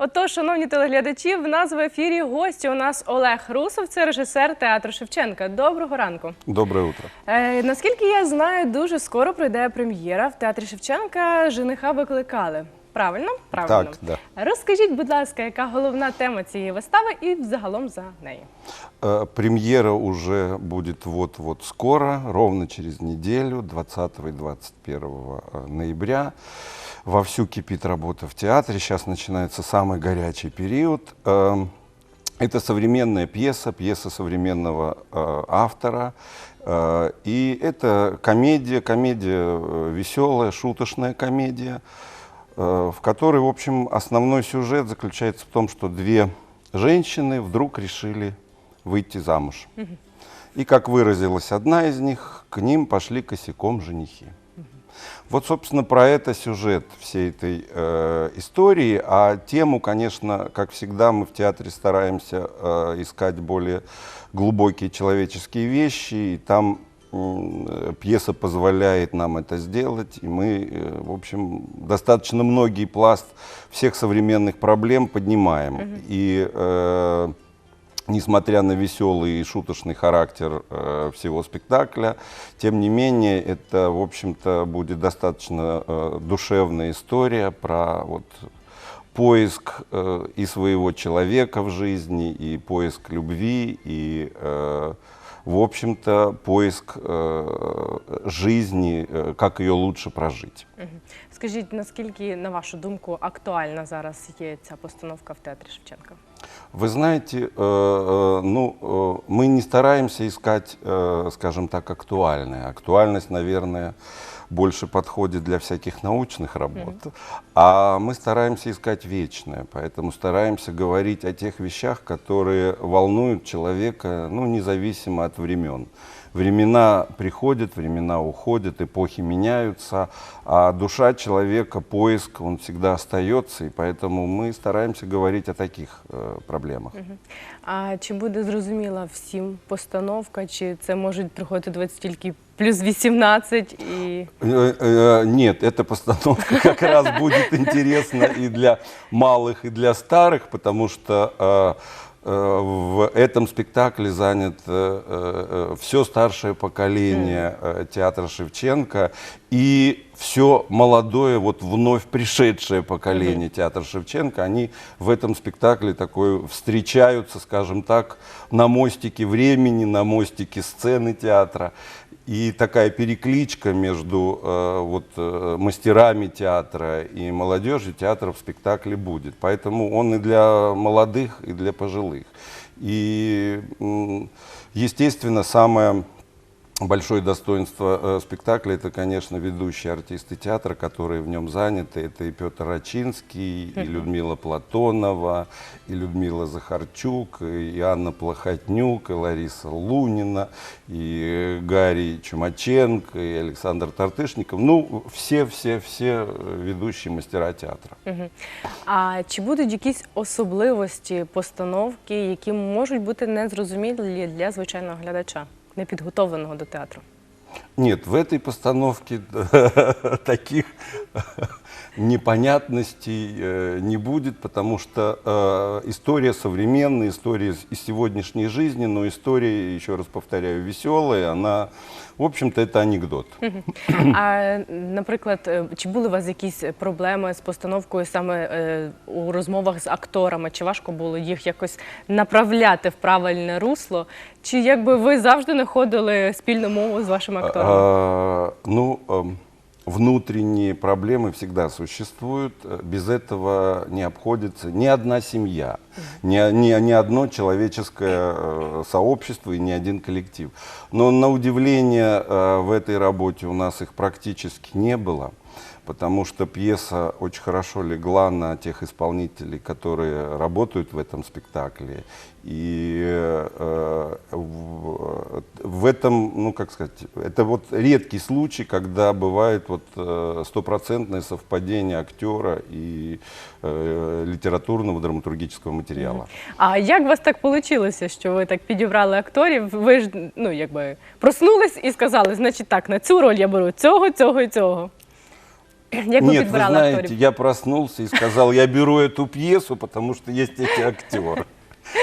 Отож, шановні телеглядачі, в нас в ефірі гості у нас Олег Русов, це режисер театру Шевченка. Доброго ранку. Доброе утро. Е, наскільки я знаю, дуже скоро пройде прем'єра в театрі Шевченка. Жениха викликали. Правильно? Правильно. Так, да. Розкажіть, будь ласка, яка головна тема цієї вистави і взагалом за нею? Э, Премьера уже будет вот-вот скоро, ровно через неделю, 20 и 21 э, ноября. Вовсю кипит работа в театре. Сейчас начинается самый горячий период. Эм, Это современная пьеса, пьеса современного э, автора. Э, И это комедия, комедия веселая, шуточная комедия, э, в которой, в общем, основной сюжет заключается в том, что две женщины вдруг решили выйти замуж. И, как выразилась одна из них, к ним пошли косяком женихи. Вот, собственно, про это сюжет всей этой э, истории. А тему, конечно, как всегда, мы в театре стараемся э, искать более глубокие человеческие вещи. И там э, пьеса позволяет нам это сделать. И мы, э, в общем, достаточно многие пласт всех современных проблем поднимаем. И э, несмотря на веселый и шуточный характер э, всего спектакля, тем не менее, это, в общем-то, будет достаточно э, душевная история про вот, поиск э, и своего человека в жизни, и поиск любви, и, э, в общем-то, поиск э, жизни, э, как ее лучше прожить. Скажіть, наскільки, на вашу думку, актуальна зараз є ця постановка в театрі Шевченка? Вы знаете, э, э, ну, э, мы не стараемся искать, скажем так, актуальное. Актуальность, наверное, больше подходит для всяких научных работ. А мы стараемся искать вечное, поэтому стараемся говорить о тех вещах, которые волнуют человека, ну, независимо от времен Времена приходят, времена уходят, эпохи меняются, а душа человека, поиск, он всегда остается, и поэтому мы стараемся говорить о таких э, проблемах. А чи буде зрозуміла всім постановка, чи це можуть приходити 20 тільки плюс 18 і. Э, э, Нет, эта постановка как раз будет интересна и для малых, и для старых, потому что э, э, в этом спектакле занято все старшее поколение э, театра Шевченко. И все молодое, вот вновь пришедшее поколение театра Шевченко, они в этом спектакле такой встречаются, скажем так, на мостике времени, на мостике сцены театра. И такая перекличка между э, вот, э, мастерами театра и молодежью театра в спектакле будет. Поэтому он и для молодых, и для пожилых. И, естественно, самое большое достоинство э, спектакля это, конечно, ведущие артисты театра, которые в нем заняты. Это и Петр Рачинский, и Людмила Платонова, и Людмила Захарчук, и Анна Плохотнюк, и Лариса Лунина, и э, Гарри Чумаченко, и Александр Тартышников. Ну, все-все-все ведущие мастера театра. Мгм. А чи будуть якісь особливості постановки, які можуть бути незрозумілі для звичайного глядача, непідготовленого до театру? Нет, в этой постановке таких непонятностей э, не будет, потому что э, история современная, история из- из сегодняшней жизни, но история, еще раз повторяю, веселая, она, в общем-то, это анекдот. А наприклад, е, чи були у вас якісь проблеми з постановкою саме е, у розмовах з акторами? Чи важко було їх якось направляти в правильне русло? Чи якби ви завжди знаходили спільну мову з вашими акторами? А, Ну, эм, внутренние проблемы всегда существуют. Без этого не обходится ни одна семья, ни, ни, ни одно человеческое э, сообщество и ни один коллектив. Но на удивление э, в этой работе у нас их практически не было потому что пьеса очень хорошо легла на тех исполнителей, которые работают в этом спектакле. И э, в, в этом, ну как сказать, это вот редкий случай, когда бывает вот э, стопроцентное совпадение актера и э, литературного драматургического материала. А як у вас так вийшло, що ви так підібрали акторів? Ви ж ну якби проснулись і сказали, значить так, на цю роль я беру цього, цього і цього. Як ви Нет, вы підбирали знаете, акторів? я проснулся и сказал, я беру эту пьесу, потому что есть эти актеры.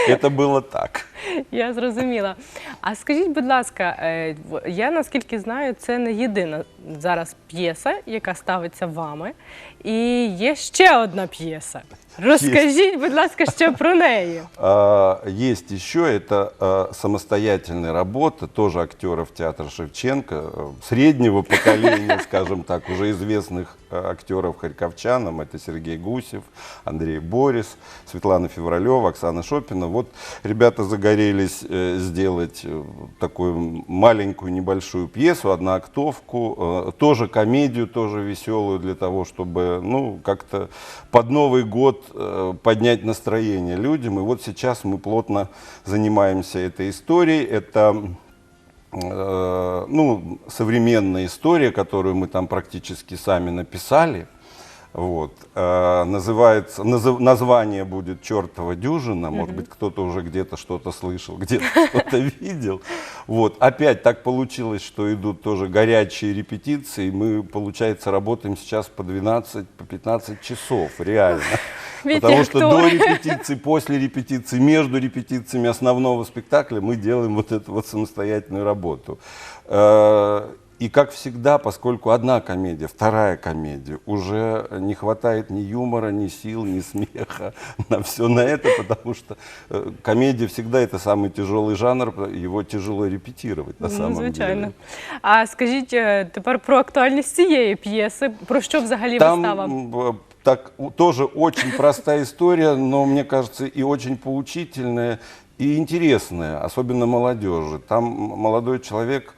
Это было так. Я зрозуміла. А скажіть, будь ласка, е, в- я наскільки знаю, це не єдина зараз п'єса, яка ставиться вами. І є ще одна п'єса. Розкажіть, будь ласка, ще про неї. А, Есть еще, это а, самостоятельная работа, тоже актеров театра Шевченко, э, среднего поколения, скажем так, уже известных а, актеров харьковчанам. Это Сергей Гусев, Андрей Борис, Светлана Февралева, Оксана Шопина. Вот ребята загорелись э, сделать э, такую маленькую небольшую пьесу, одноактовку, э, тоже комедию, тоже веселую для того, чтобы, ну, как-то под Новый год поднять настроение людям. И вот сейчас мы плотно занимаемся этой историей. Это ну, современная история, которую мы там практически сами написали. Вот. Э, называется, назов- название будет «Чертова дюжина». Может быть, кто-то уже где-то что-то слышал, где-то что-то видел. Вот. Опять так получилось, что идут тоже горячие репетиции. Мы, получается, работаем сейчас по 12, по 15 часов, реально. Потому что до репетиции, после репетиции, между репетициями основного спектакля мы делаем вот эту вот самостоятельную работу. Э, И как всегда, поскольку одна комедия, вторая комедия, уже не хватает ни юмора, ни сил, ни смеха на все на это, потому что э, комедия всегда это самый тяжелый жанр, его тяжело репетировать на Ну, самом звичайно. деле. А скажіть е, тепер про актуальність цієї п'єси. Про що взагалі Там вистава? м, б- так у- тоже очень простая история, но мне кажется и очень поучительная и интересная, особенно молодежи. Там м- молодой человек.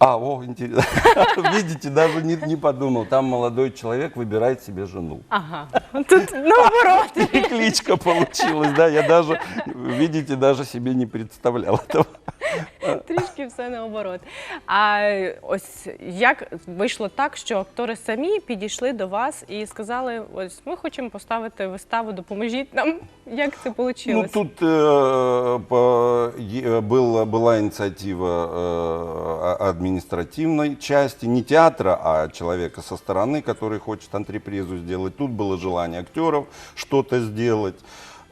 а, о, интересно. Видите, даже не, не подумал. Там молодой человек выбирает себе жену. Ага, тут наоборот. Перекличка получилась, да. Я даже, видите, даже себе не представлял этого. Трішки все наоборот. А е, ось як вийшло так, що актори самі підійшли до вас і сказали: ось ми хочемо поставити виставу, допоможіть нам. Як це вийшло? Ну, тут э, по- е- была, была инициатива э, а- административной части, не театра, а человека со стороны, который хочет антрепризу сделать. Тут было желание актеров что-то сделать.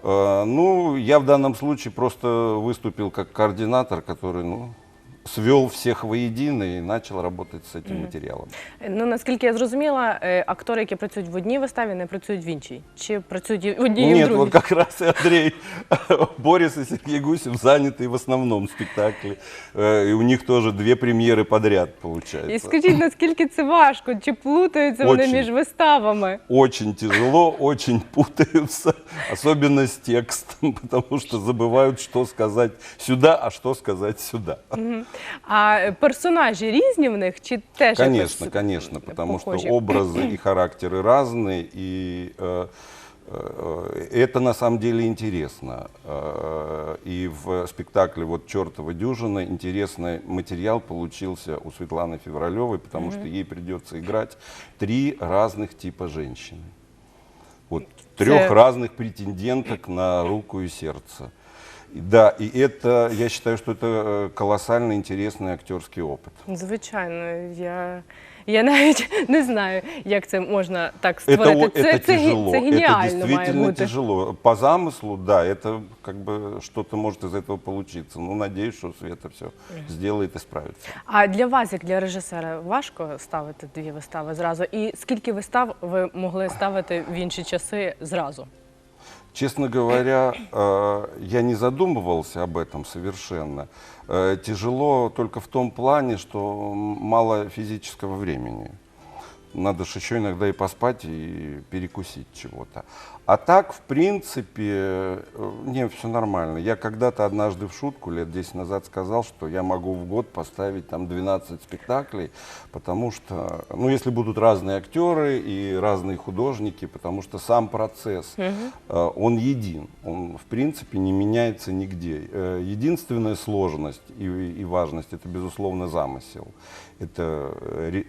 Э, ну, я в данном случае просто выступил как координатор, который, ну, свел всех воедино и начал работать с этим материалом. Ну наскільки я зрозуміла, е, актори, які працюють в одній виставі, не працюють в іншій. Чи працюють і в одній і в Нет, другій? вот как раз и Андрей Борис и Сергей Гусев заняты в основном спектакле. Э, И у них тоже две премьеры подряд І получается. скажіть, наскільки це важко? Чи плутаються вони Очень. між виставами? Очень тяжело, очень путаются, особенно с текстом, потому что забывают, что сказать сюда, а что сказать сюда. А е, персонажі різні в них чи теж Конечно, якось конечно, потому похожі? что образы и характеры разные, и э, э, это на самом деле интересно. Э, И в спектакле вот «Чертова дюжина» интересный материал получился у Светланы Февралевой, потому что ей придется играть три разных типа женщины. Вот трех Це- разных претенденток на руку и сердце. И Да, и это, я считаю, что это э, колоссально интересный актерский опыт. Звичайно, я, я навіть не знаю, як це можна так Это, створити. о- це, это це, ге- тяжело, це это геніально має действительно бути. тяжело. По замыслу, да, это как бы что-то может из этого получиться. Ну, надеюсь, что Света все сделает и справится. А для вас, як для режисера, важко ставити дві вистави зразу? І скільки вистав ви могли ставити в інші часи зразу? Честно говоря, э, я не задумывался об этом совершенно. Э, Тяжело только в том плане, что мало физического времени. Надо же еще иногда и поспать, и перекусить чего-то. А так, в принципе, э, не, все нормально. Я когда-то однажды в шутку лет 10 назад сказал, что я могу в год поставить там 12 спектаклей, потому что, ну, если будут разные актеры и разные художники, потому что сам процесс, э, он един, он, в принципе, не меняется нигде. Э, Единственная сложность и, и важность – это, безусловно, замысел. Это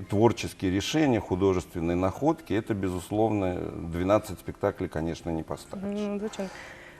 творческие решения, художественные находки. Это, безусловно, 12 спектаклей, конечно, не поставишь. Ну, звичайно.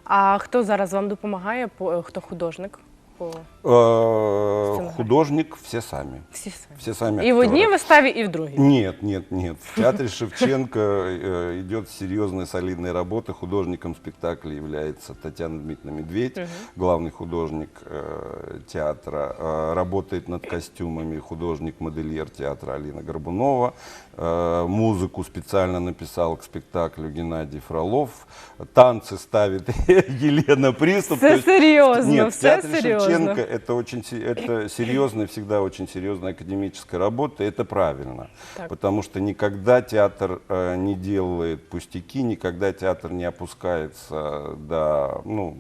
А хто зараз вам допомагає? По- Хто художник? по Э, Сценарий. Художник все сами. всі самі? Все сами І в одній актеры. виставі, і в другій. Нет, нет, нет. В театре Шевченко э, идет серьезная, солидная работа. Художником спектакля является Татьяна Дмитриевна Медведь, главный художник э, театра. Э, работает над костюмами художник-модельер театра Алина Горбунова. Э, музыку специально написал к спектаклю Геннадий Фролов. Танцы ставит Елена Приступ. Все То есть серйозно, нет, в все театре серйозно. Шевченко это очень это серьезная, всегда очень серьезная академическая работа, это правильно. Так. Потому что никогда театр э, не делает пустяки, никогда театр не опускается до ну,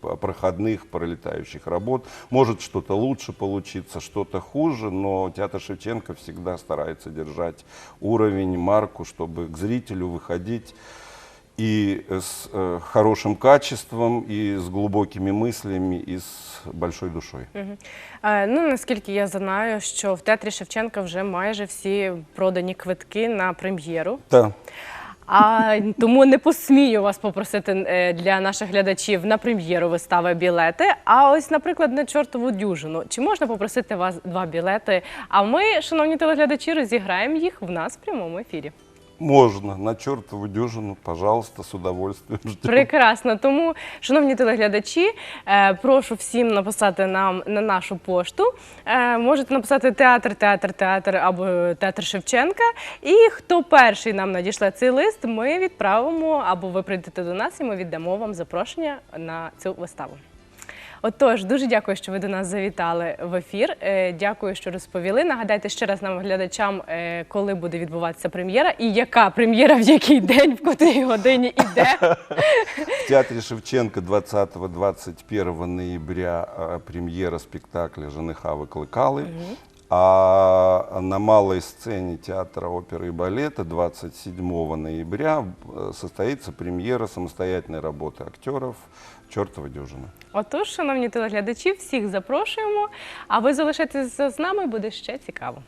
проходных, пролетающих работ. Может что-то лучше получиться, что-то хуже, но театр Шевченко всегда старается держать уровень, марку, чтобы к зрителю выходить и с э, хорошим качеством, и с глубокими мыслями, и с большой душой. Е, Ну, наскільки я знаю, що в театрі Шевченка вже майже всі продані квитки на прем'єру. Да. А тому не посмію вас попросити е, для наших глядачів на прем'єру вистави білети. А ось, наприклад, на чортову дюжину. Чи можна попросити вас два білети? А ми, шановні телеглядачі, розіграємо їх в нас в прямому ефірі. Можно. На чертову дюжину, пожалуйста, с удовольствием ждем. Прекрасно. Тому, шановні телеглядачі, е, прошу всім написати нам на нашу пошту. Е, Можете написати театр, театр, театр або театр Шевченка. І хто перший нам надішле цей лист, ми відправимо або ви прийдете до нас, і ми віддамо вам запрошення на цю виставу. Отож, дуже дякую, що ви до нас завітали в ефір. Е, Дякую, що розповіли. Нагадайте ще раз нам глядачам, е, коли буде відбуватися прем'єра і яка прем'єра в який день, в котрій годині і де. В театре Шевченко 20-21 ноября э, премьера спектакля «Жениха Выклыкалы». А на малой сцене театра оперы и балета 27 ноября э, состоится премьера самостоятельной работы актеров «Чертова дюжина». Отож, шановні телеглядачі, всіх запрошуємо. А ви залишайтеся з нами, буде ще цікаво.